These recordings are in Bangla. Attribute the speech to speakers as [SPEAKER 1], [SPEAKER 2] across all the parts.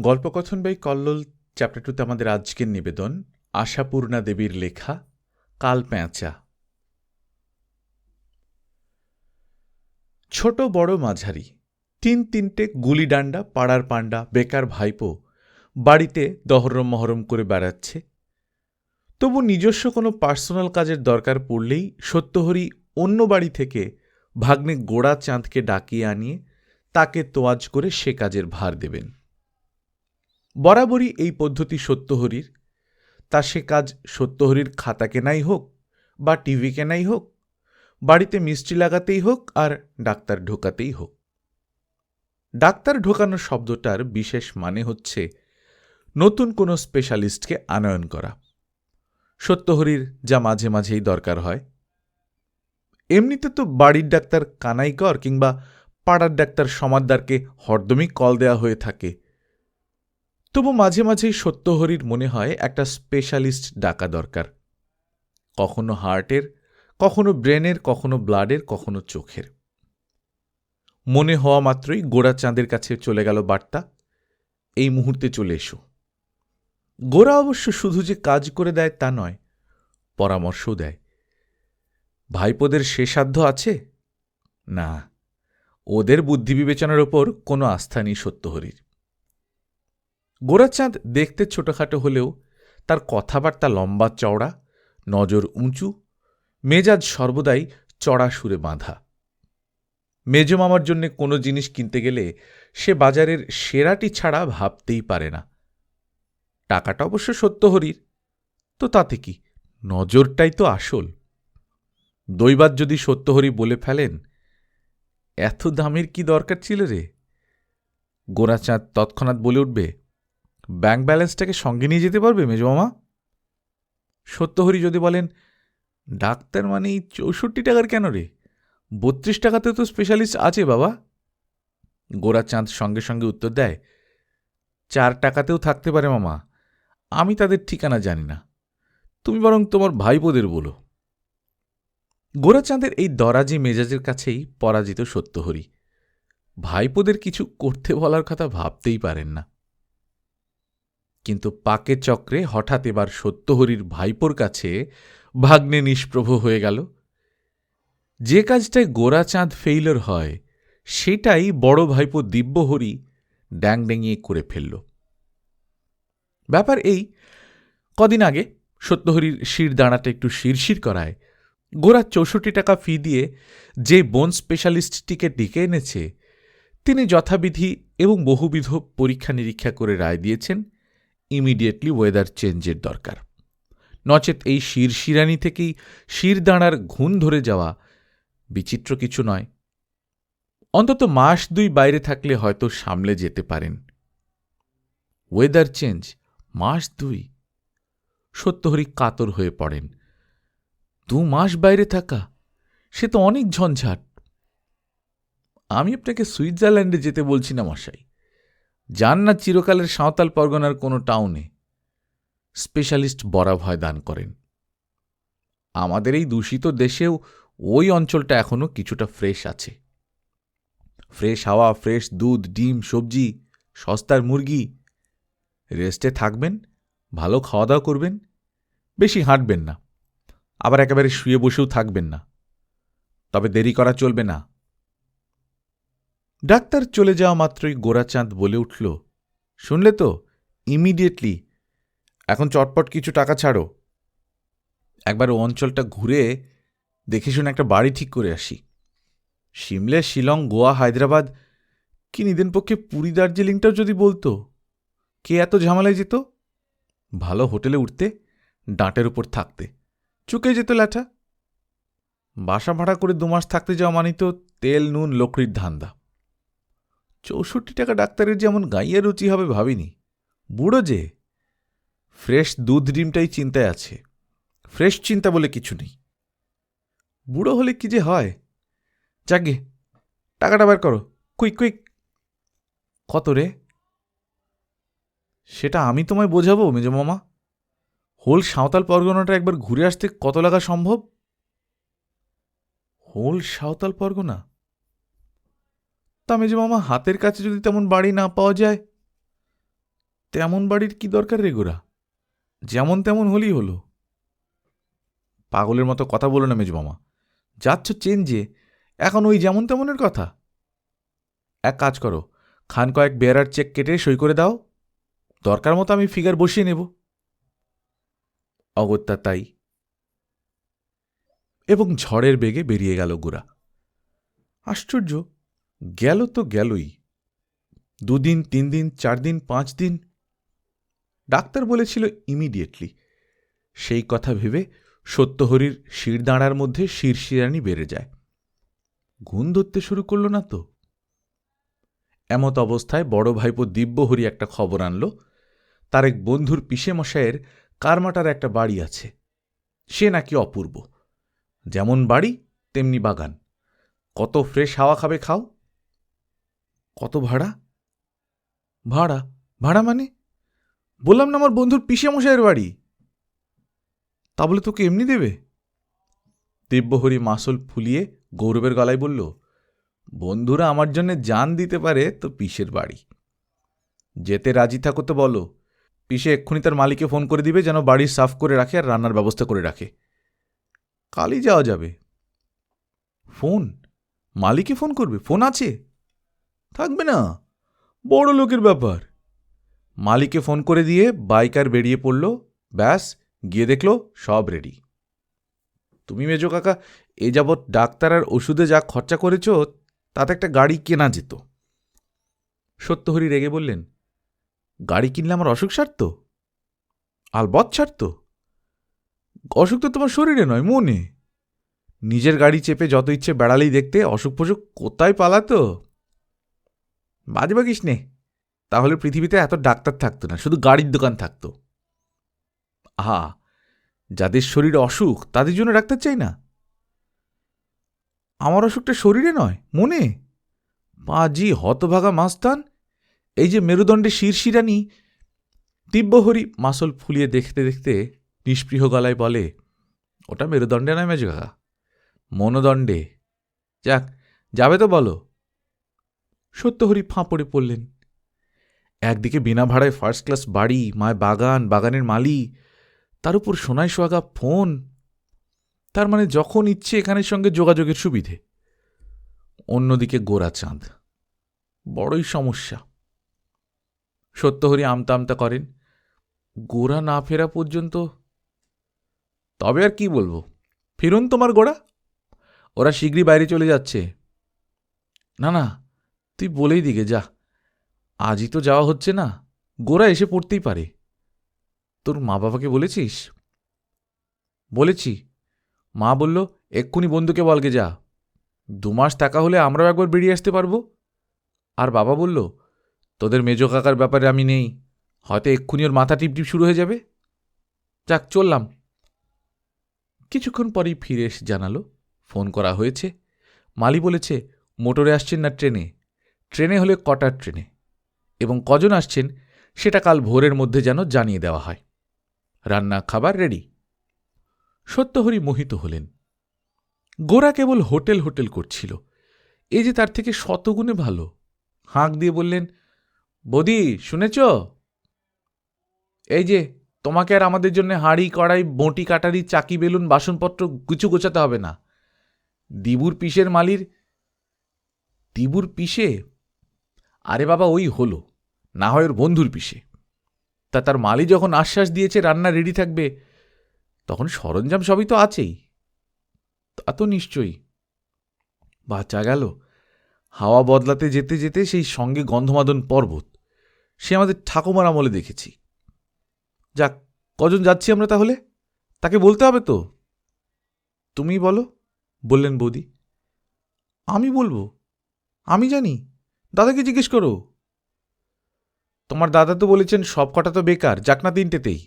[SPEAKER 1] গল্পকথন বাই কল্লোল চ্যাপ্টার টুতে আমাদের আজকের নিবেদন, আশাপূর্ণা দেবীর লেখা, কাল প্যাঁচা। ছোট বড় মাঝারি, তিন তিনটে গুলিডান্ডা পাড়ার পাণ্ডা, বেকার ভাইপো বাড়িতে দহরম মহরম করে বেড়াচ্ছে। তবু নিজস্ব কোনো পার্সোনাল কাজের দরকার পড়লেই সত্যহরি অন্য বাড়ি থেকে ভাগ্নে গোড়া চাঁদকে ডাকিয়ে আনিয়ে তাকে তোয়াজ করে সে কাজের ভার দেবেন। বরাবরই এই পদ্ধতি সত্যহরির। তা সে কাজ সত্যহরির খাতা কেনাই হোক বা টিভি কেনাই হোক, বাড়িতে মিষ্টি লাগাতেই হোক আর ডাক্তার ঢোকাতেই হোক। ডাক্তার ঢোকানো শব্দটার বিশেষ মানে হচ্ছে নতুন কোনো স্পেশালিস্টকে আনয়ন করা। সত্যহরির যা মাঝে মাঝেই দরকার হয়। এমনিতে তো বাড়ির ডাক্তার কানাইকর কিংবা পাড়ার ডাক্তার সমাদদারকে হরদমই কল দেওয়া হয়ে থাকে। তবু মাঝে মাঝেই সত্যহরির মনে হয় একটা স্পেশালিস্ট ডাকা দরকার। কখনো হার্টের, কখনো ব্রেনের, কখনো ব্লাডের, কখনো চোখের। মনে হওয়া মাত্রই গোড়া চাঁদের কাছে চলে গেল বার্তা, এই মুহূর্তে চলে এসো। গোড়া অবশ্য শুধু যে কাজ করে দেয় তা নয়, পরামর্শও দেয়। ভাইপোদের সে সাধ্য আছে? না, ওদের বুদ্ধি বিবেচনার ওপর কোনো আস্থা নেই সত্যহরির। গোরাচাঁদ দেখতে ছোটখাটো হলেও তার কথাবার্তা লম্বা চওড়া, নজর উঁচু, মেজাজ সর্বদাই চড়া সুরে বাঁধা। মেজ মামার জন্যে কোনো জিনিস কিনতে গেলে সে বাজারের সেরাটি ছাড়া ভাবতেই পারে না। টাকাটা অবশ্য সত্যহরির তো তাতে কি? নজরটাই তো আসল। দৈবাত যদি সত্যহরি বলে ফেলেন, এত দামের কি দরকার ছিল রে? গোরাচাঁদ তৎক্ষণাৎ বলে উঠবে ব্যাংক ব্যালেন্সটাকে সঙ্গে নিয়ে যেতে পারবে মেজমামা সত্যহরি যদি বলেন, ডাক্তার মানে চৌষট্টি টাকার কেন রে? বত্রিশ টাকাতে তো স্পেশালিস্ট আছে বাবা। গোরাচাঁদ সঙ্গে সঙ্গে উত্তর দেয়, চার টাকাতেও থাকতে পারে মামা, আমি তাদের ঠিকানা জানি না। তুমি বরং তোমার ভাইপোদের বলো। গোরাচাঁদের এই দরাজি মেজাজের কাছেই পরাজিত সত্যহরি। ভাইপোদের কিছু করতে বলার কথা ভাবতেই পারেন না। কিন্তু পাকে চক্রে হঠাৎ এবার সত্যহরির ভাইপোর কাছে ভাগ্নে নিষ্প্রভ হয়ে গেল। যে কাজটায় গোরাচাঁদ ফেইলর হয়, সেটাই বড় ভাইপো দিব্যহরি ড্যাং ডেঙিয়ে করে ফেলল। ব্যাপার এই, কদিন আগে সত্যহরির শির দাঁড়াটা একটু শিরশির করায়, গোরা চৌষট্টি টাকা ফি দিয়ে যে বোন স্পেশালিস্টটিকে ডেকে এনেছে, তিনি যথাবিধি এবং বহুবিধ পরীক্ষা নিরীক্ষা করে রায় দিয়েছেন। ইমিডিয়েটলি ওয়েদার চেঞ্জের দরকার। নচেত এই শিরশিরানি থেকেই শিরদাঁড়ার ঘুণ ধরে যাওয়া বিচিত্র কিছু নয়। অন্তত মাস দুই বাইরে থাকলে হয়তো সামলে যেতে পারেন। ওয়েদার চেঞ্জ মাস দুই। সত্যহরি কাতর হয়ে পড়েন। দু মাস বাইরে থাকা, সে তো অনেক ঝঞ্ঝাট। আমি আপনাকে সুইজারল্যান্ডে যেতে বলছি না, মশাই। যান না চিরকালের সাঁওতাল পরগনার কোনো টাউনে স্পেশালিস্ট বরাভয় দান করেন। আমাদের এই দূষিত দেশেও ওই অঞ্চলটা এখনও কিছুটা ফ্রেশ আছে। ফ্রেশ হাওয়া, ফ্রেশ দুধ, ডিম, সবজি, সস্তার মুরগি, রেস্টে থাকবেন, ভালো খাওয়া দাওয়া করবেন, বেশি হাঁটবেন না, আবার একেবারে শুয়ে বসেও থাকবেন না। তবে দেরি করা চলবে না। ডাক্তার চলে যাওয়া মাত্রই গোরাচাঁদ বলে উঠল, শুনলে তো ইমিডিয়েটলি এখন চটপট কিছু টাকা ছাড়ো। একবার ও অঞ্চলটা ঘুরে দেখে শুনে একটা বাড়ি ঠিক করে আসি। সিমলে, শিলং, গোয়া, হায়দ্রাবাদ, কি নিদেন পক্ষে পুরী, দার্জিলিংটাও যদি বলতো, কে এত ঝামেলায় যেত? ভালো হোটেলে উঠতে, ডাঁটের উপর থাকতে, চুকে যেত ল্যাঠা। বাসা ভাড়া করে দুমাস থাকতে যাওয়া মানিত তেল, নুন, লকড়ির ধান্দা। চৌষট্টি টাকা ডাক্তারের যেমন গাইয়ের রুচি হবে ভাবিনি। বুড়ো যে, ফ্রেশ দুধ ডিমটাই চিন্তায় আছে। ফ্রেশ চিন্তা বলে কিছু নেই। বুড়ো হলে কি যে হয়? যাকে টাকাটা বার করো। Quick quick. কত রে? সেটা আমি তোমায় বোঝাবো মামা। হোল সাঁওতাল পরগনাটা একবার ঘুরে আসতে কত লাগা সম্ভব? হোল সাঁওতাল পরগনা? তা মেজো মামা, হাতের কাছে যদি তেমন বাড়ি না পাওয়া যায়, তেমন বাড়ির কি দরকার রে গোরা? যেমন তেমন হলেই হলো। পাগলের মতো কথা বলো না মেজমামা যাচ্ছ চেঞ্জে এখন ওই যেমন তেমনের কথা। এক কাজ করো, খান কয়েক বেয়ারার চেক কেটে সই করে দাও। দরকার মতো আমি ফিগার বসিয়ে নেব। অগত্যা তাই। এবং ঝড়ের বেগে বেরিয়ে গেল গোরা। আশ্চর্য! গেল তো গেলই। দুদিন তিন দিন চার দিন পাঁচ দিন ডাক্তার বলেছিল ইমিডিয়েটলি সেই কথা ভেবে সত্যহরির শিরদাঁড়ার মধ্যে শিরশিরানি বেড়ে যায়। গুণ ধরতে শুরু করল না তো? এমত অবস্থায় বড় ভাইপো দিব্যহরি একটা খবর আনল। তার এক বন্ধুর মশায়ের কারমাটার একটা বাড়ি আছে। সে নাকি অপূর্ব। যেমন বাড়ি, তেমনি বাগান। কত ফ্রেশ হাওয়া খাবে খাও। ভাড়া? ভাড়া? ভাড়া মানে? বললাম না আমার বন্ধুর মশাইয়ের বাড়ি। তা বলে তোকে এমনি দেবে? দিব্যহরি মাসল ফুলিয়ে গৌরবের গলায় বলল, বন্ধুরা আমার জন্য জান দিতে পারে তো পিসের বাড়ি। যেতে রাজি থাকো তো বলো। পিসে এক্ষুনি তার মালিকে ফোন করে দিবে যেন বাড়ি সাফ করে রাখে আর রান্নার ব্যবস্থা করে রাখে। কালই যাওয়া যাবে। ফোন? মালিকে ফোন করবে? ফোন আছে? থাকবে না। বড় লোকের ব্যাপার। মালিকে ফোন করে দিয়ে বাইকার বেরিয়ে পড়ল। ব্যাস, গিয়ে দেখল সব রেডি। তুমি মেজো কাকা, এ যাবৎ ডাক্তার আর ওষুধে যা খরচা করেছ, তাতে একটা গাড়ি কেনা যেত। সত্যহরি রেগে বললেন, গাড়ি কিনলে আমার অসুখ সারত? আলবৎ ছাড়ত অসুখ তো তোমার শরীরে নয়, মনে। নিজের গাড়ি চেপে যত ইচ্ছে বেড়ালেই দেখতে অসুখ ফসুখ কোথায় পালাতো? বাজে বাগিস নে। তাহলে পৃথিবীতে এত ডাক্তার থাকতো না, শুধু গাড়ির দোকান থাকতো। আহা, যাদের শরীরে অসুখ, তাদের জন্য ডাক্তার চাই না? আমার অসুখটা শরীরে নয়, মনে? পাজি হতভাগা মাস্তান। এই যে মেরুদণ্ডে শিরশিরানি। দিব্যহরি মাসল ফুলিয়ে দেখতে দেখতে নিষ্পৃহ গলায় বলে, ওটা মেরুদণ্ডে নয় মেজো কাকা মনোদণ্ডে। যাক, যাবে তো বলো। সত্যহরি ফাঁপড়ে পড়লেন। একদিকে বিনা ভাড়ায় ফার্স্ট ক্লাস বাড়ি মায় বাগান, বাগানের মালি তার উপর সোনায় সোহাগা ফোন, তার মানে যখন ইচ্ছে এখানের সঙ্গে যোগাযোগের সুবিধে। অন্যদিকে গোরা চাঁদ, বড়ই সমস্যা। সত্যহরি আমতা আমতা করেন, গোরা না ফেরা পর্যন্ত, তবে আর কি বলব? ফিরুন তোমার গোড়া ওরা শীঘ্রই বাইরে চলে যাচ্ছে। না না তুই বলেই দিকে যা। আজই তো যাওয়া হচ্ছে না। গোরা এসে পড়তেই পারে। তোর মা বাবাকে বলেছিস? বলেছি। মা বলল, এক্ষুনি বন্ধুকে বলগে যা। দু মাস টাকা হলে আমরাও একবার বেরিয়ে আসতে পারব। আর বাবা বলল, তোদের মেজো কাকার ব্যাপারে আমি নেই। হয়তো এক্ষুনি ওর মাথা টিপটিপ শুরু হয়ে যাবে। যাক, চললাম। কিছুক্ষণ পরেই ফিরে এসে জানালো, ফোন করা হয়েছে। মালি বলেছে, মোটরে আসছেন না ট্রেনে। ট্রেনে হলে কটার ট্রেনে? এবং কজন আসছেন, সেটা কাল ভোরের মধ্যে যেন জানিয়ে দেওয়া হয়। রান্না খাবার রেডি। সত্যহরি মোহিত হলেন। গোরা কেবল হোটেল হোটেল করছিল। এ যে তার থেকে শতগুণে ভালো। হাঁক দিয়ে বললেন, বদি, শুনেছ? এই যে, তোমাকে আর আমাদের জন্য হাঁড়ি, কড়াই, বঁটি, কাটারি, চাকি, বেলুন, বাসনপত্র কিছু গোছাতে হবে না। দিবুর পিসের মালির, দিবুর পিসে আরে বাবা, ওই হলো। না হয় ওর বন্ধুর পিসে। তা তার মালি যখন আশ্বাস দিয়েছে রান্না রেডি থাকবে, তখন সরঞ্জাম সবই তো আছেই। তা তো নিশ্চয়ই। বাচ্চা গেল। হাওয়া বদলাতে যেতে যেতে সেই সঙ্গে গন্ধমাদন পর্বত। সে আমাদের ঠাকুমার আমলে দেখেছি। যাক, কজন যাচ্ছি আমরা তাহলে? তাকে বলতে হবে তো। তুমি বলো, বললেন বৌদি। আমি বলব। আমি জানি। দাদাকে জিজ্ঞেস করো। তোমার দাদা তো বলেছেন, সব কটা তো বেকার, যাক না তিনটেতেই।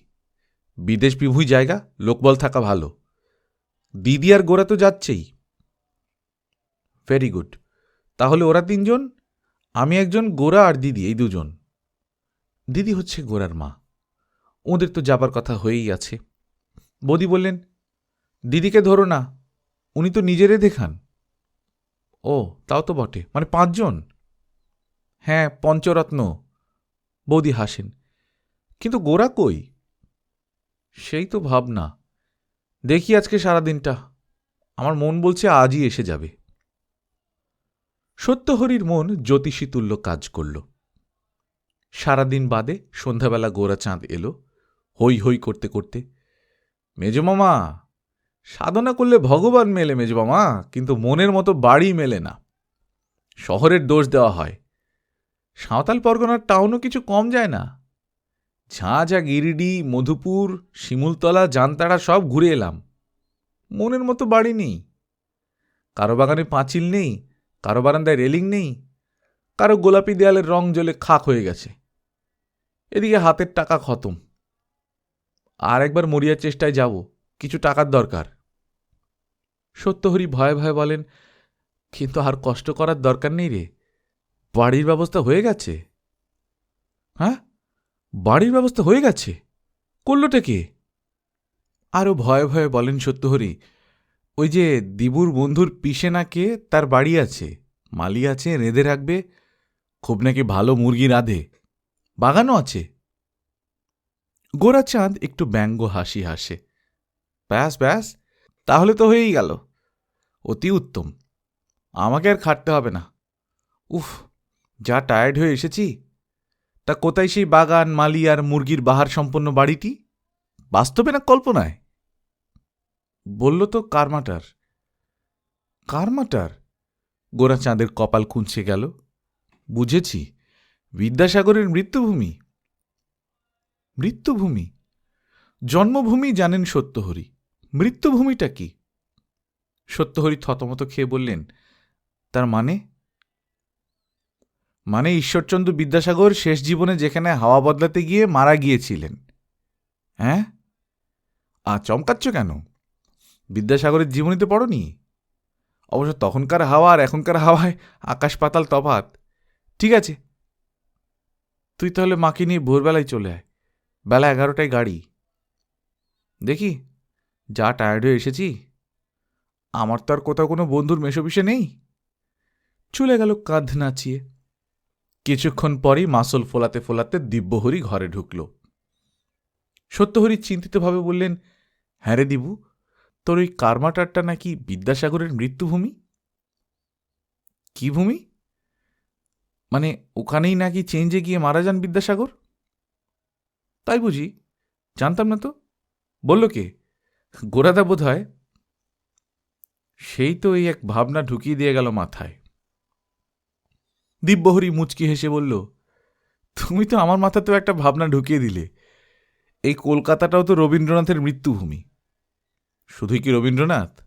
[SPEAKER 1] বিদেশ বিভুই জায়গা, লোকবল থাকা ভালো। দিদি আর গোড়া তো যাচ্ছেই। ভেরি গুড তাহলে ওরা তিনজন, আমি একজন, গোরা আর দিদি, এই দুজন। দিদি হচ্ছে গোরার মা। ওদের তো যাবার কথা হয়েই আছে। বদি বললেন, দিদিকে ধরো না, উনি তো নিজেরে দেখান। ও, তাও তো বটে। মানে পাঁচজন? হ্যাঁ পঞ্চরত্ন। বৌদি হাসেন, কিন্তু গোরা কই? সেই তো ভাবনা। দেখি আজকে সারাদিনটা। আমার মন বলছে আজই এসে যাবে। সত্যহরির মন জ্যোতিষী তুল্য কাজ করল। সারাদিন বাদে সন্ধ্যাবেলা গোরা চাঁদ এলো হই হই করতে করতে, মেজমামা, সাধনা করলে ভগবান মেলে মেজমামা, কিন্তু মনের মতো বাড়ি মেলে না। শহরের দোষ দেওয়া হয়। সাঁওতাল পরগনার টাউনও কিছু কম যায় না। ঝাঁঝা গিরিডি মধুপুর, শিমুলতলা জানতাড়া সব ঘুরে এলাম। মনের মতো বাড়ি নেই। কারও বাগানে পাঁচিল নেই, কারও বারান্দায় রেলিং নেই, কারও গোলাপি দেয়ালের রং জ্বলে খাক হয়ে গেছে। এদিকে হাতের টাকা খতম। আর একবার মরিয়ার চেষ্টায় যাব, কিছু টাকার দরকার। সত্যহরি ভয়ে ভয়ে বলেন, কিন্তু আর কষ্ট করার দরকার নেই রে। বাড়ির ব্যবস্থা হয়ে গেছে। হ্যাঁ? বাড়ির ব্যবস্থা হয়ে গেছে? করলোটা কে? আরও ভয়ে ভয়ে বলেন সত্যহরি ওই যে দিবুর বন্ধুর পিসে নাকে তার বাড়ি আছে। মালি আছে রেঁধে রাখবে খুব নাকি ভালো মুরগি রাঁধে। বাগানও আছে। গোরাচাঁদ একটু ব্যঙ্গ হাসি হাসে। ব্যাস ব্যাস তাহলে তো হয়েই গেল। অতি উত্তম। আমাকে আর খাটতে হবে না। উফ যা টায়ার্ড হয়ে এসেছি? তা কোথায় সেই বাগান, মালি আর মুরগির বাহার সম্পন্ন বাড়িটি? বাস্তবে না কল্পনায়? বলল তো কারমাটার। কারমাটার? গোরা চাঁদের কপাল কুঁচে গেল। বুঝেছি, বিদ্যাসাগরের মৃত্যুভূমি। মৃত্যুভূমি? জন্মভূমি জানেন সত্যহরি। মৃত্যুভূমিটা কি? সত্যহরি থতমত খেয়ে বললেন, তার মানে? মানে ঈশ্বরচন্দ্র বিদ্যাসাগর শেষ জীবনে যেখানে হাওয়া বদলাতে গিয়ে মারা গিয়েছিলেন। হ্যাঁ? আ চমকাচ্ছ কেন? বিদ্যাসাগরের জীবনীতে পড়নি? অবশ্য তখনকার হাওয়া আর এখনকার হাওয়ায় আকাশ পাতাল তফাত ঠিক আছে। তুই তাহলে মাকে নিয়ে ভোরবেলায় চলে আয়। বেলা এগারোটায় গাড়ি। দেখি, যা টায়ার্ড হয়ে এসেছি। আমার তো আর কোথাও কোনো বন্ধুর মেশোপিসে নেই। চলে গেল কাঁধ নাচিয়ে। কিছুক্ষণ পরেই মাসল ফোলাতে ফোলাতে দিব্যহরি ঘরে ঢুকল। সত্যহরি চিন্তিতভাবে বললেন হ্যাঁ রে দিবু, তোর ওই কারমাটারটা নাকি বিদ্যাসাগরের মৃত্যুভূমি কি ভূমি? মানে ওখানেই নাকি চেঞ্জে গিয়ে মারা যান বিদ্যাসাগর? তাই বুঝি, জানতাম না তো। বলল কে? গোরাদা বোধ হয় সেই তো এই এক ভাবনা ঢুকিয়ে দিয়ে গেল মাথায়। দিব্যহরি মুচকি হেসে বলল, তুমি তো আমার মাথাতেও একটা ভাবনা ঢুকিয়ে দিলে। এই কলকাতাটাও তো রবীন্দ্রনাথের মৃত্যুভূমি। শুধুই কি রবীন্দ্রনাথ?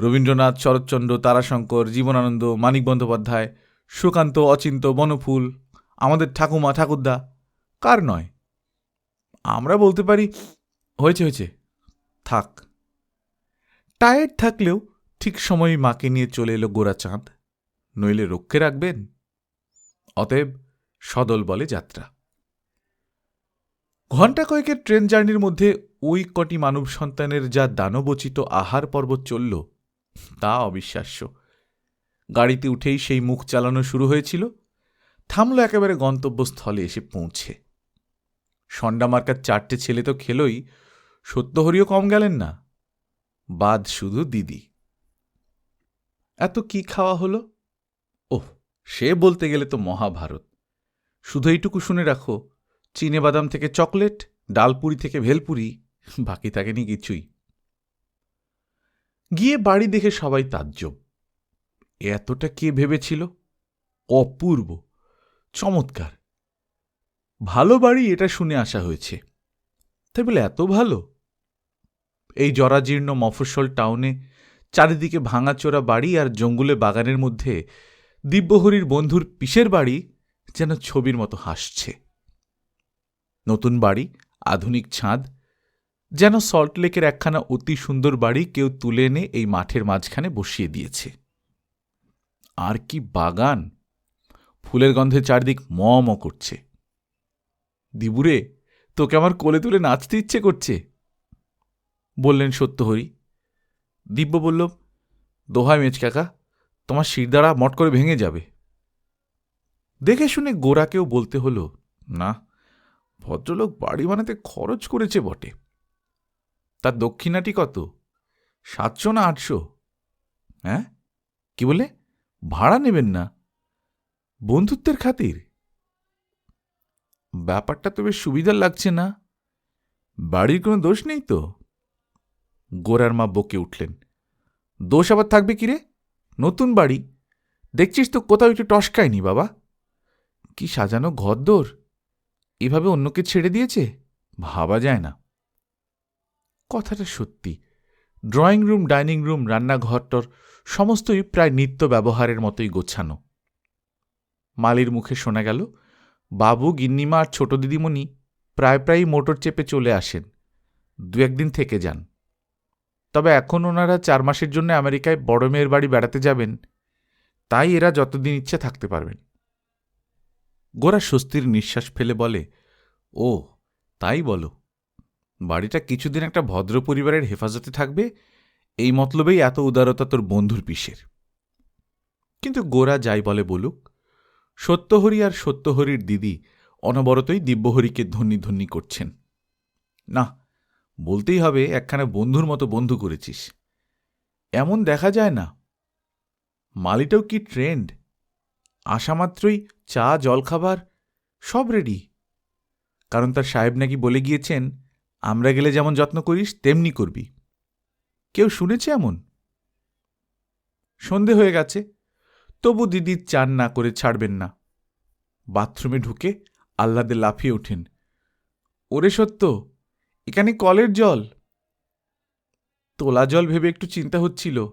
[SPEAKER 1] রবীন্দ্রনাথ, শরৎচন্দ্র, তারাশঙ্কর, জীবনানন্দ, মানিক বন্দ্যোপাধ্যায়, সুকান্ত, অচিন্ত, বনফুল, আমাদের ঠাকুমা, ঠাকুরদা, কার নয়? আমরা বলতে পারি, হয়েছে হয়েছে, থাক। টায়ার্ড থাকলেও ঠিক সময়ই মাকে নিয়ে চলে এলো গোরাচাঁদ। নইলে রক্ষে রাখবেন? অতএব সদল বলে যাত্রা। ঘণ্টা কয়েকের ট্রেন জার্নির মধ্যে ওই কটি মানব সন্তানের যা দানবচিত আহার পর্বত চলল, তা অবিশ্বাস্য। গাড়িতে উঠেই সেই মুখ চালানো শুরু হয়েছিল, থামল একেবারে গন্তব্যস্থলে এসে পৌঁছে। সন্ডামার্কার চারটে ছেলে তো খেলই, সত্যহরিও কম গেলেন না, বাদ শুধু দিদি। এত কি খাওয়া হলো? সে বলতে গেলে তো মহাভারত। শুধু এইটুকু শুনে রাখো, চিনে বাদাম থেকে চকলেট, ডালপুরি থেকে ভেলপুরি, বাকি থাকেনি কিছুই। গিয়ে বাড়ি দেখে সবাই তাজ্জব এতটা কে ভেবেছিল? অপূর্ব, চমৎকার। ভালো বাড়ি এটা শুনে আসা হয়েছে। তাই বলে এত ভালো? এই জরাজীর্ণ মফস্বল টাউনে চারিদিকে ভাঙাচোরা বাড়ি আর জঙ্গুলে বাগানের মধ্যে দিব্যহরির বন্ধুর পিসের বাড়ি যেন ছবির মতো হাসছে। নতুন বাড়ি, আধুনিক ছাদ, যেন সল্টলেকের একখানা অতি সুন্দর বাড়ি কেউ তুলে এনে এই মাঠের মাঝখানে বসিয়ে দিয়েছে। আর কি বাগান! ফুলের গন্ধে চারদিক ম ম করছে। দিবুরে, তোকে আমার কোলে তুলে নাচতে ইচ্ছে করছে। বললেন সত্যহরি। দিব্য বলল দোহায় মেচ কাকা তোমার শিরদাঁড়া মট করে ভেঙে যাবে। দেখে শুনে গোরাকেও বলতে হলো, না, ভদ্রলোক বাড়ি বানাতে খরচ করেছে বটে। তার দক্ষিণাটি কত? সাতশো না আটশো? হ্যাঁ? কি বলে? ভাড়া নেবেন না। বন্ধুত্বের খাতির? ব্যাপারটা তো বেশ সুবিধার লাগছে না। বাড়ির কোনো দোষ নেই তো? গোরার মা বকে উঠলেন, দোষ আবার থাকবে কি রে? নতুন বাড়ি। দেখছিস তো কোথাও একটু টসকায়নি বাবা। কি সাজানো ঘরদোর। এভাবে অন্যকে ছেড়ে দিয়েছে? ভাবা যায় না। কথাটা সত্যি। ড্রয়িং রুম, ডাইনিং রুম রান্নাঘরটর সমস্তই প্রায় নিত্য ব্যবহারের মতোই গোছানো। মালির মুখে শোনা গেল, বাবু, গিন্নিমা আর ছোট দিদিমণি প্রায় প্রায়ই মোটর চেপে চলে আসেন। দু একদিন থেকে যান। তবে এখন ওনারা চার মাসের জন্য আমেরিকায় বড় মেয়ের বাড়ি বেড়াতে যাবেন। তাই এরা যতদিন ইচ্ছে থাকতে পারবেন। গোরা স্বস্তির নিঃশ্বাস ফেলে বলে, ও, তাই বলো। বাড়িটা কিছুদিন একটা ভদ্র পরিবারের হেফাজতে থাকবে। এই মতলবেই এত উদারতা তোর বন্ধুর পিসের। কিন্তু গোরা যাই বলে বলুক, সত্যহরি আর সত্যহরির দিদি অনবরতই দিব্যহরিকে ধন্যি ধন্যি করছেন। না বলতেই হবে একখানা বন্ধুর মতো বন্ধু করেছিস। এমন দেখা যায় না। মালিটাও কি ট্রেন্ড? আসামাত্রই চা, জলখাবার, সব রেডি কারণ তার সাহেব নাকি বলে গিয়েছেন, আমরা গেলে যেমন যত্ন করিস, তেমনি করবি। কেউ শুনেছে এমন? সন্ধে হয়ে গেছে। তবু দিদি চান না করে ছাড়বেন না। বাথরুমে ঢুকে আহ্লাদে লাফিয়ে ওঠেন। ওরে সত্য এখানে কলের জল। তোলা জল ভেবে একটু চিন্তা হচ্ছিল।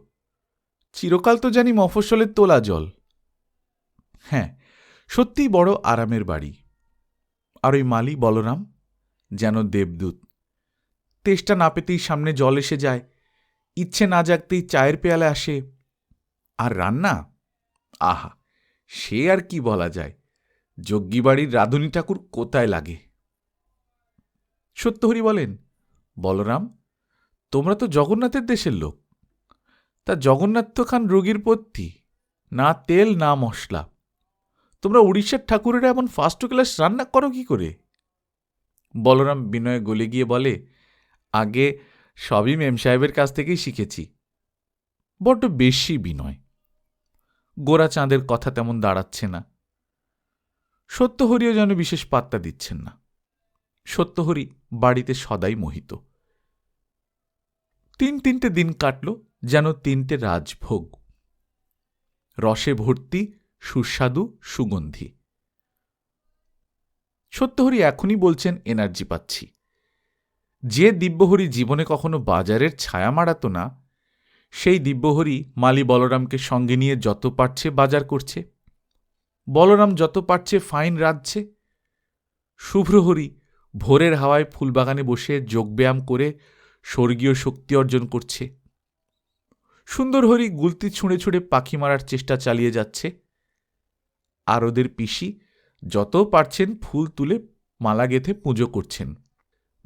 [SPEAKER 1] চিরকাল তো জানি মফস্বলের তোলা জল। হ্যাঁ সত্যিই বড় আরামের বাড়ি। আর ওই মালি বলরাম যেন দেবদূত। তেষ্টা না পেতেই সামনে জল এসে যায়। ইচ্ছে না জাগতেই চায়ের পেয়ালে আসে। আর রান্না? আহা, সে আর কি বলা যায়। যজ্ঞী বাড়ির রাধুনী ঠাকুর কোথায় লাগে? সত্যহরি বলেন, বলরাম, তোমরা তো জগন্নাথের দেশের লোক। তা জগন্নাথ তো খান রোগীর পত্তি, না তেল, না মশলা। তোমরা উড়িষ্যার ঠাকুরেরা এমন ফার্স্ট ক্লাস রান্না করো কি করে? বলরাম বিনয়ে গলে গিয়ে বলে, আগে সবই মেম সাহেবের কাছ থেকেই শিখেছি। বড্ড বেশি বিনয়। গোরা চাঁদের কথা তেমন দাঁড়াচ্ছে না। সত্যহরিও যেন বিশেষ পাত্তা দিচ্ছেন না। সত্যহরি বাড়িতে সদাই মোহিত। তিন তিনটে দিন কাটল যেন তিনটে রাজভোগ। রসে ভর্তি, সুস্বাদু, সুগন্ধি। সত্যহরি এখনই বলছেন, এনার্জি পাচ্ছি। যে দিব্যহরি জীবনে কখনো বাজারের ছায়া মারাত না, সেই দিব্যহরি মালি বলরামকে সঙ্গে নিয়ে যত পারছে বাজার করছে। বলরাম যত পারছে ফাইন রাঁধছে। শুভ্রহরি ভোরের হাওয়ায় ফুলবাগানে বসে যোগব্যায়াম করে স্বর্গীয় শক্তি অর্জন করছে। সুন্দরহরি গুলতি ছুঁড়ে ছুঁড়ে পাখি মারার চেষ্টা চালিয়ে যাচ্ছে। আর ওদের পিসি যত পারছেন ফুল তুলে মালা গেথে পুজো করছেন।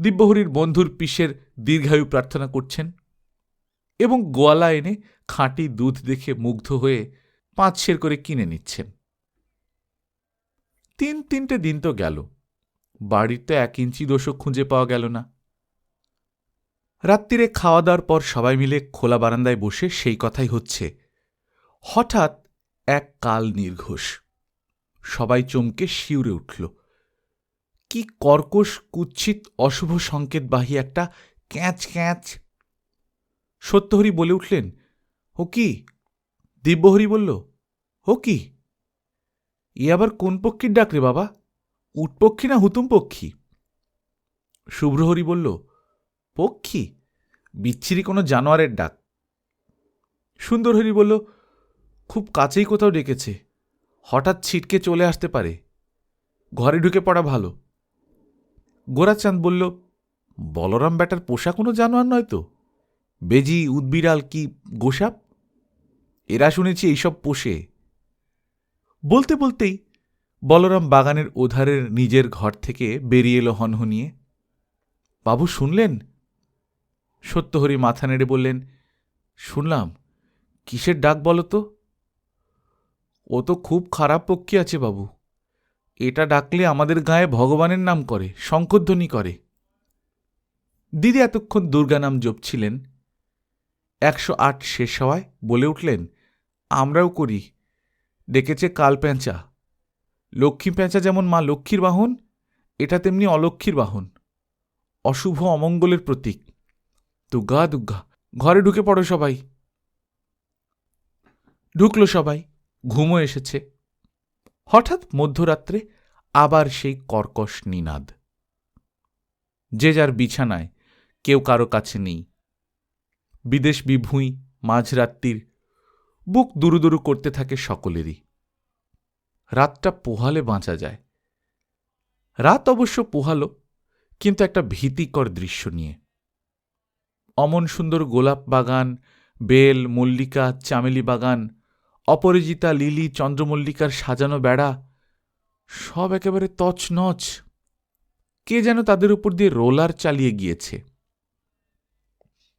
[SPEAKER 1] দিব্যহরির বন্ধুর পিসের দীর্ঘায়ু প্রার্থনা করছেন এবং গোয়ালা এনে খাঁটি দুধ দেখে মুগ্ধ হয়ে পাঁচ সের করে কিনে নিচ্ছেন। তিন তিনটে দিন তো গেল। বাড়ির তো এক ইঞ্চি দোষও খুঁজে পাওয়া গেল না। রাত্রিরে খাওয়া দাওয়ার পর সবাই মিলে খোলা বারান্দায় বসে সেই কথাই হচ্ছে। হঠাৎ এক কাল নির্ঘোষ। সবাই চমকে শিউরে উঠল। কি কর্কশ, কুৎসিত, অশুভ সংকেতবাহী একটা ক্যাঁচ ক্যাঁচ। সত্যহরি বলে উঠলেন, ও কি? দিব্যহরি বলল, ও কি? এ আবার কোন পক্ষীর ডাক রে বাবা? উটপক্ষী না হুতুম পক্ষী শুভ্রহরি বলল, পক্ষী? বিচ্ছিরি কোনো জানোয়ারের ডাক। সুন্দরহরি বলল, খুব কাছেই কোথাও ডেকেছে, হঠাৎ ছিটকে চলে আসতে পারে, ঘরে ঢুকে পড়া ভালো। গোরাচাঁদ বলল, বলরাম ব্যাটার পোষা কোনো জানোয়ার নয় তো? বেজি, উদ্বিড়াল কি গোসাপ? এরা শুনেছি এইসব পোষে। বলতে বলতেই বলরাম বাগানের ওধারের নিজের ঘর থেকে বেরিয়ে এলো হনহনিয়ে। বাবু, শুনলেন? সত্যহরি মাথা নেড়ে বললেন, শুনলাম। কিসের ডাক বলো তো? ও তো খুব খারাপ পক্ষী আছে বাবু। এটা ডাকলে আমাদের গায়ে ভগবানের নাম করে, শঙ্করধ্বনি করে। দিদি এতক্ষণ দুর্গা নাম জপছিলেন। একশো আট শেষ হওয়ায় বলে উঠলেন, আমরাও করি। ডেকেছে কাল প্যাঁচা লক্ষ্মী প্যাঁচা যেমন মা লক্ষ্মীর বাহন, এটা তেমনি অলক্ষ্মীর বাহন। অশুভ অমঙ্গলের প্রতীক। দুর্গা দুর্গা ঘরে ঢুকে পড়ো সবাই। ঢুকলো সবাই। ঘুমো এসেছে। হঠাৎ মধ্যরাত্রে আবার সেই কর্কশ নিনাদ। যে যার বিছানায় কেউ কারও কাছে নেই। বিদেশ বিভুঁই, মাঝরাত্রির বুক দুরু দুরু করতে থাকে সকলেরই। রাতটা পোহালে বাঁচা যায়। রাত অবশ্য পোহালো, কিন্তু একটা ভীতিকর দৃশ্য নিয়ে। অমন সুন্দর গোলাপ বাগান, বেল, মল্লিকা, চামেলি বাগান, অপরাজিতা লিলি, চন্দ্রমল্লিকার সাজানো বেড়া, সব একেবারে তছনছ। কে যেন তাদের উপর দিয়ে রোলার চালিয়ে গিয়েছে।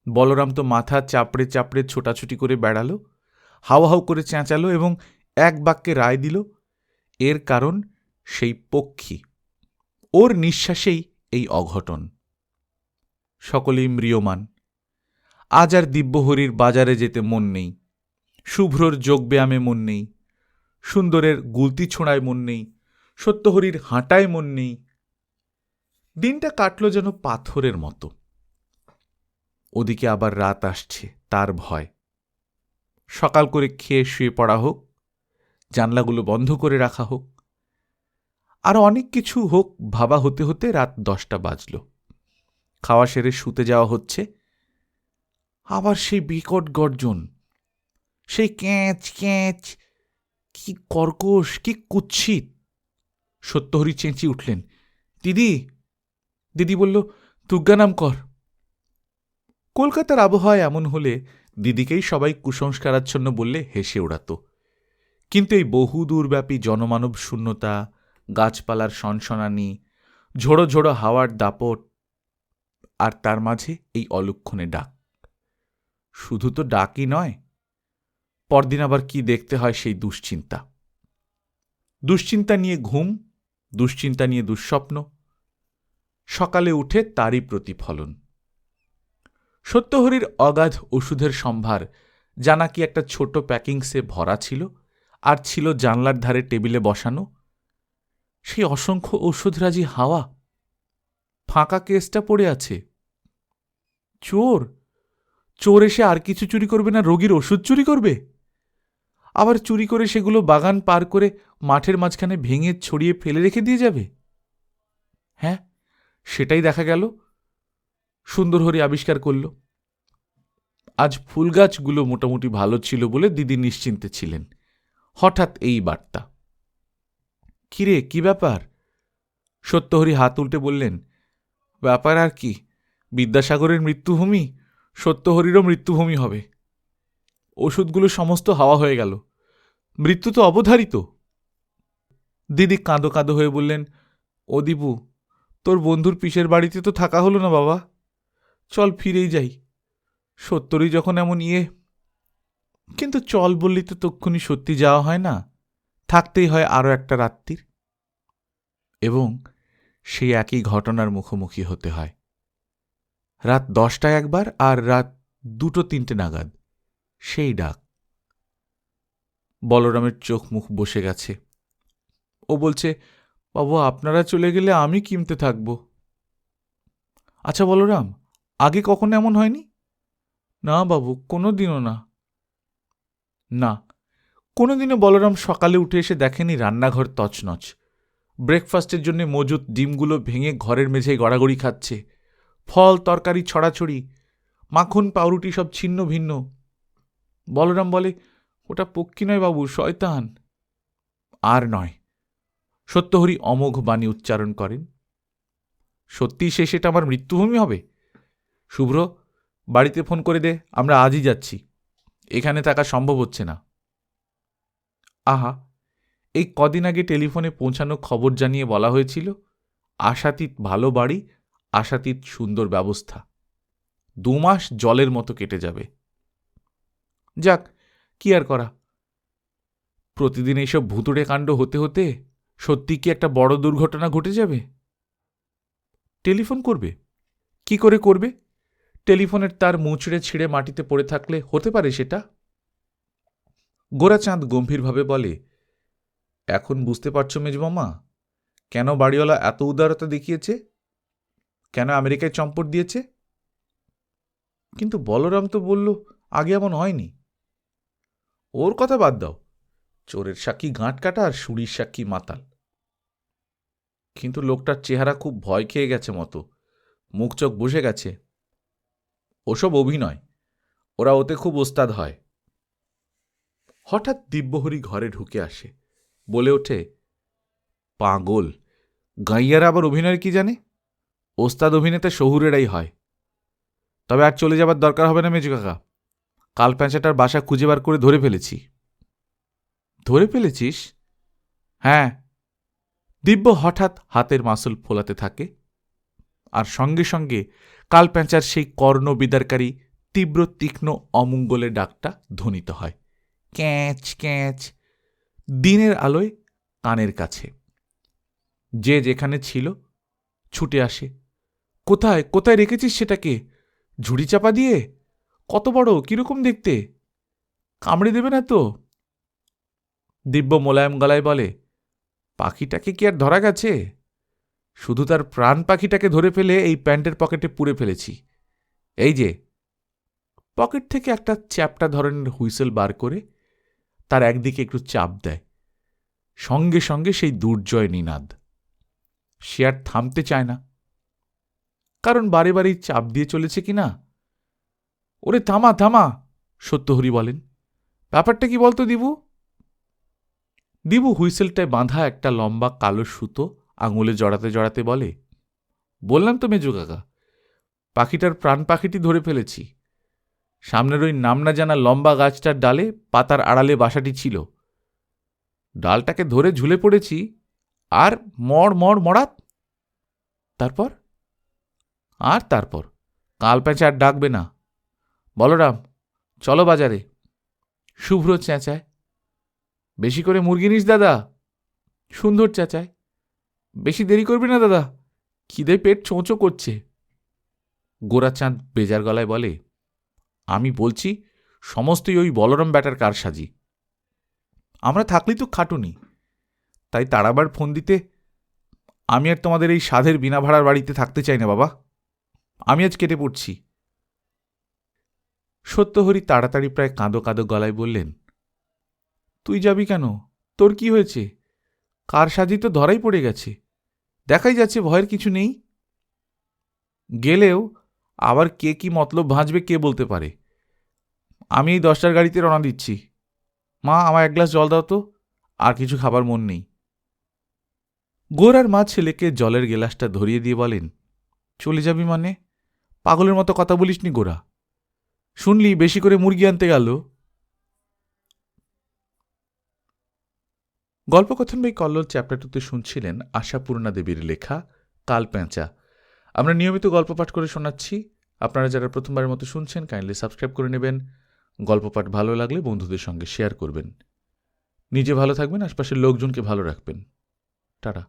[SPEAKER 1] বলরাম তো মাথা চাপড়ে চাপড়ে ছোটাছুটি করে বেড়ালো হাও হাও করে চেঁচালো এবং এক বাক্যে রায় দিল এর কারণ সেই পক্ষী। ওর নিঃশ্বাসেই এই অঘটন। সকলেই ম্রিয়মান। আজ আর দিব্যহরির বাজারে যেতে মন নেই। শুভ্রর যোগব্যায়ামে মন নেই। সুন্দরের গুলতি ছোঁড়ায় মন নেই। সত্যহরির হাঁটায় মন নেই। দিনটা কাটল যেন পাথরের মতো। ওদিকে আবার রাত আসছে, তার ভয়। সকাল করে খেয়ে শুয়ে পড়া হোক জানলাগুলো বন্ধ করে রাখা হোক। আর অনেক কিছু হোক, ভাবা হতে হতে রাত দশটা বাজল। খাওয়া সেরে শুতে যাওয়া হচ্ছে। আবার সেই বিকট গর্জন, সেই ক্যাঁচ ক্যাঁচ, কি কর্কশ, কি কুৎসিত। সত্যহরি চেঁচি উঠলেন, দিদি দিদি বলল তুজ্ঞা নাম কর। কলকাতার আবহাওয়া এমন হলে দিদিকেই সবাই কুসংস্কারাচ্ছন্ন বললে হেসে ওড়াত। কিন্তু এই বহুদূরব্যাপী জনমানব শূন্যতা, গাছপালার সনসনানি, ঝোড়ো ঝোড়ো হাওয়ার দাপট আর তার মাঝে এই অলক্ষণে ডাক। শুধু তো ডাকই নয়, পরদিন আবার কি দেখতে হয় সেই দুশ্চিন্তা। দুশ্চিন্তা নিয়ে ঘুম, দুশ্চিন্তা নিয়ে দুঃস্বপ্ন, সকালে উঠে তারই প্রতিফলন। সত্যহরির অগাধ ওষুধের সম্ভার যা নাকি একটা ছোট প্যাকিংসে ভরা ছিল? আর ছিল জানলার ধারে টেবিলে বসানো। সেই অসংখ্য ওষুধরাজি হাওয়া। ফাঁকা কেসটা পড়ে আছে। চোর! চোর এসে আর কিছু চুরি করবে না, রোগীর ওষুধ চুরি করবে? আবার চুরি করে সেগুলো বাগান পার করে মাঠের মাঝখানে ভেঙে ছড়িয়ে ফেলে রেখে দিয়ে যাবে? হ্যাঁ সেটাই দেখা গেল। সুন্দরহরি আবিষ্কার করল। আজ ফুল গাছগুলো মোটামুটি ভালো ছিল বলে দিদি নিশ্চিন্তে ছিলেন। হঠাৎ এই বার্তা। কিরে, কি ব্যাপার? সত্যহরি হাত উল্টে বললেন, ব্যাপার আর কি? বিদ্যাসাগরের মৃত্যুভূমি? সত্যহরিরও মৃত্যুভূমি হবে। ওষুধগুলো সমস্ত হাওয়া হয়ে গেল। মৃত্যু তো অবধারিত। দিদি কাঁদো কাঁদো হয়ে বললেন, ও দীপু, তোর বন্ধুর পিসের বাড়িতে তো থাকা হলো না বাবা। চল ফিরেই যাই। সত্যরই যখন এমন ইয়ে কিন্তু চল বললি তো তক্ষুনি সত্যি যাওয়া হয় না, থাকতেই হয় আরও একটা রাত্রির। এবং সেই একই ঘটনার মুখোমুখি হতে হয়। রাত দশটায় একবার আর রাত দুটো তিনটে নাগাদ সেই ডাক। বলরামের চোখ মুখ বসে গেছে। ও বলছে, বাবু, আপনারা চলে গেলে আমি কিমতে থাকব? আচ্ছা বলরাম, আগে কখনো এমন হয়নি? না বাবু কোনো দিনও না। না কোনো দিনও বলরাম সকালে উঠে এসে দেখেনি রান্নাঘর তছনছ। ব্রেকফাস্টের জন্য মজুত ডিমগুলো ভেঙে ঘরের মেঝেয় গড়াগড়ি খাচ্ছে। ফল, তরকারি, ছড়াছড়ি, মাখন, পাউরুটি সব ছিন্ন ভিন্ন। বলরাম বলে, ওটা পক্ষী নয় বাবু, শয়তান। আর নয়, সত্যহরি অমোঘ বাণী উচ্চারণ করেন সত্যি সে সেটা আমার মৃত্যুভূমি হবে? শুভ্র, বাড়িতে ফোন করে দে, আমরা আজই যাচ্ছি। এখানে থাকা সম্ভব হচ্ছে না। আহা, এই কদিন আগে টেলিফোনে পৌঁছানো খবর জানিয়ে বলা হয়েছিল, আশাতীত ভালো বাড়ি, আশাতীত সুন্দর ব্যবস্থা। দু মাস জলের মতো কেটে যাবে। যাক, কি আর করা? প্রতিদিন এইসব ভুতুড়ে কাণ্ড হতে হতে সত্যি কি একটা বড় দুর্ঘটনা ঘটে যাবে? টেলিফোন করবে? কি করে করবে? টেলিফোনের তার মুচড়ে ছিঁড়ে মাটিতে পড়ে থাকলে হতে পারে সেটা? গোরাচাঁদ গম্ভীরভাবে বলে, এখন বুঝতে পারছ মেজমামা কেন বাড়িওয়ালা এত উদারতা দেখিয়েছে? কেন আমেরিকায় চম্পট দিয়েছে? কিন্তু বলরাম তো বলল, আগে এমন হয়নি। ওর কথা বাদ দাও, চোরের সাক্ষী গাঁট কাটা আর সুরির সাক্ষী মাতাল। কিন্তু লোকটার চেহারা খুব ভয় খেয়ে গেছে মতো, মুখ চোখ বসে গেছে। ওসব অভিনয়। ওরা ওতে খুব ওস্তাদ হয়। হঠাৎ দিব্যহরি ঘরে ঢুকে আসে। বলে ওঠে, পাগল, গাইয়ারা আবার অভিনয়ের কি জানে? ওস্তাদ অভিনেতা শহুরেরাই হয়। তবে আর চলে যাবার দরকার হবে না মেজু কাকা। কাল প্যাঁচাটার বাসা খুঁজে বার করে ধরে ফেলেছি। ধরে ফেলেছিস? হ্যাঁ। দিব্য হঠাৎ হাতের মাসুল ফোলাতে থাকে। আর সঙ্গে সঙ্গে কাল প্যাঁচার সেই কর্ণ বিদারকারী তীব্র তীক্ষ্ণ অমঙ্গলের ডাকটা ধ্বনিত হয়। ক্যাঁচ ক্যাঁচ। দিনের আলোয় কানের কাছে। যে যেখানে ছিল, ছুটে আসে। কোথায় কোথায় রেখেছিস সেটাকে? ঝুড়ি চাপা দিয়ে? কত বড়, কীরকম দেখতে? কামড়ে দেবে না তো? দিব্য মোলায়েম গলায় বলে, পাখিটাকে কি আর ধরা গেছে? শুধু তার প্রাণ পাখিটাকে ধরে ফেলে এই প্যান্টের পকেটে পুরে ফেলেছি। এই যে, পকেট থেকে একটা চ্যাপটা ধরনের হুইসেল বার করে তার একদিকে একটু চাপ দেয়। সঙ্গে সঙ্গে সেই দুর্জয় নিনাদ। সে আর থামতে চায় না। কারণ বারে বারেই চাপ দিয়ে চলেছে কি না? ওরে থামা থামা, সত্যহরি বলেন। ব্যাপারটা কি বলতো দিবু? দিবু হুইসেলটায় বাঁধা একটা লম্বা কালো সুতো আঙুলে জড়াতে জড়াতে বলে, বললাম তো মেজু কাকা, পাখিটার প্রাণ পাখিটি ধরে ফেলেছি। সামনের ওই নাম না জানা লম্বা গাছটার ডালে পাতার আড়ালে বাসাটি ছিল। ডালটাকে ধরে ঝুলে পড়েছি, আর মড় মড় মড়াত। তারপর? আর তারপর? কাল আর ডাকবে না। বলরাম, চলো বাজারে। শুভ্র চেঁচায় বেশি করে মুরগি নিস দাদা। সুন্দর চেঁচায় বেশি দেরি করবি না, দাদা। খিদে পেট চোঁচো করছে। গোরাচাঁদ বেজার গলায় বলে, আমি বলছি, সমস্তই ওই বলরাম ব্যাটার কারসাজি। আমরা থাকলেই তো খাটুনি। তাই তাড়াবার ফোন দিতে আমি আর তোমাদের এই সাধের বিনা ভাড়ার বাড়িতে থাকতে চাই না, বাবা। আমি আজ কেটে পড়ছি। সত্যহরি তাড়াতাড়ি প্রায় কাঁদো কাঁদো গলায় বললেন, তুই যাবি কেন? তোর কি হয়েছে? কার সাজি তো ধরাই পড়ে গেছে। দেখাই যাচ্ছে, ভয়ের কিছু নেই। গেলেও আবার কে কি মতলব ভাঁজবে, কে বলতে পারে। আমি এই দশটার গাড়িতে রওনা দিচ্ছি। মা আমার এক গ্লাস জল দাও তো, আর কিছু খাবার মন নেই। গোরার মা ছেলেকে জলের গেলাসটা ধরিয়ে দিয়ে বলেন, চলে যাবি মানে? পাগলের মতো কথা বলিসনি গোরা। শুনলি বেশি করে মুরগি আনতে গেল? গল্পকথন বই কল্লোল চ্যাপ্টারটুতে শুনছিলেন আশাপূর্ণা দেবীর লেখা কালপ্যাঁচা আমরা নিয়মিত গল্প পাঠ করে শোনাচ্ছি। আপনারা যারা প্রথমবারের মতো শুনছেন কাইন্ডলি সাবস্ক্রাইব করে নেবেন। গল্প পাঠ ভালো লাগলে বন্ধুদের সঙ্গে শেয়ার করবেন। নিজে ভালো থাকবেন, আশপাশের লোকজনকে ভালো রাখবেন। টাটা।